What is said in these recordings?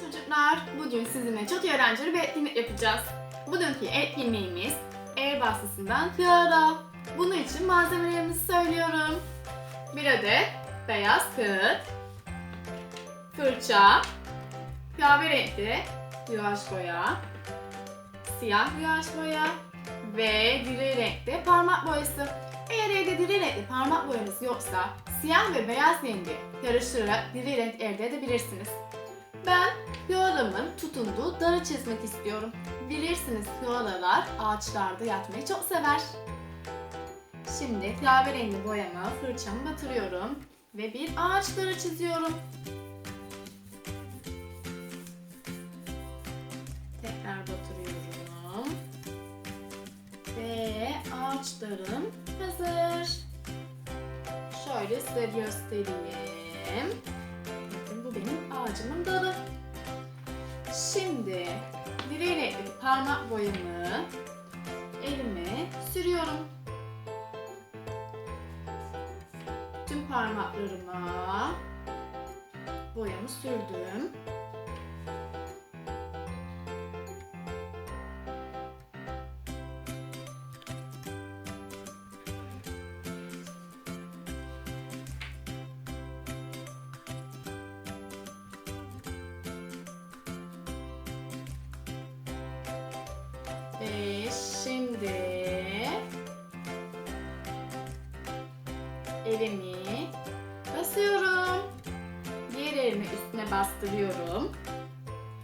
çocuklar. Bugün sizinle çok eğlenceli bir etkinlik yapacağız. Bugünkü etkinliğimiz el bastısından kağıda. Bunun için malzemelerimizi söylüyorum. Bir adet beyaz kağıt, fırça, kahverengi yuvaş boya, siyah yuvaş boya ve diri renkli parmak boyası. Eğer evde diri renkli parmak boyanız yoksa siyah ve beyaz rengi karıştırarak diri renk elde edebilirsiniz. Ben koalamın tutunduğu darı çizmek istiyorum. Bilirsiniz koalalar ağaçlarda yatmayı çok sever. Şimdi kahverengi boyama fırçamı batırıyorum ve bir ağaç darı çiziyorum. Tekrar batırıyorum. Ve ağaçlarım hazır. Şöyle size göstereyim. Ağacımın dalı. Şimdi diri renkli parmak boyamı elime sürüyorum. Tüm parmaklarıma boyamı sürdüm. Elimi basıyorum. Diğer elimi üstüne bastırıyorum.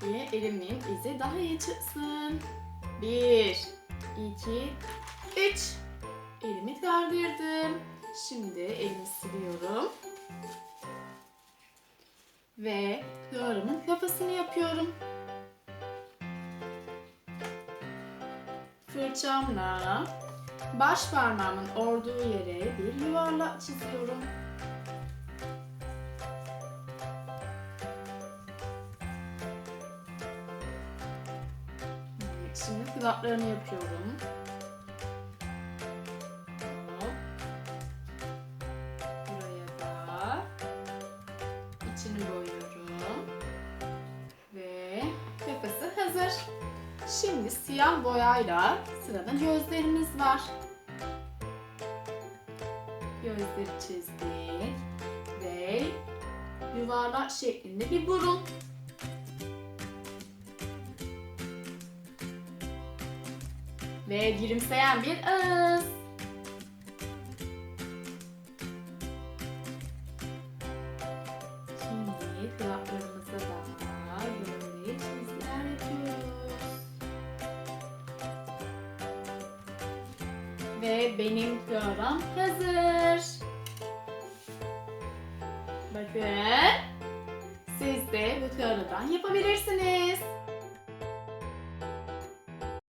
Diye elimin izi daha iyi çıksın. Bir, iki, üç. Elimi kaldırdım. Şimdi elimi siliyorum. Ve kıvarımın kafasını yapıyorum. fırçamla baş parmağımın olduğu yere bir yuvarlak çiziyorum. Evet, Şimdi kulaklarını yapıyorum. İçini boyuyorum. Ve kafası hazır. Şimdi siyah boyayla sırada gözlerimiz var. Gözleri çizdik ve yuvarlak şeklinde bir burun. Ve gülümseyen bir ağız. Ve benim kıvam hazır. Bakın. Siz de bu kağıdan yapabilirsiniz.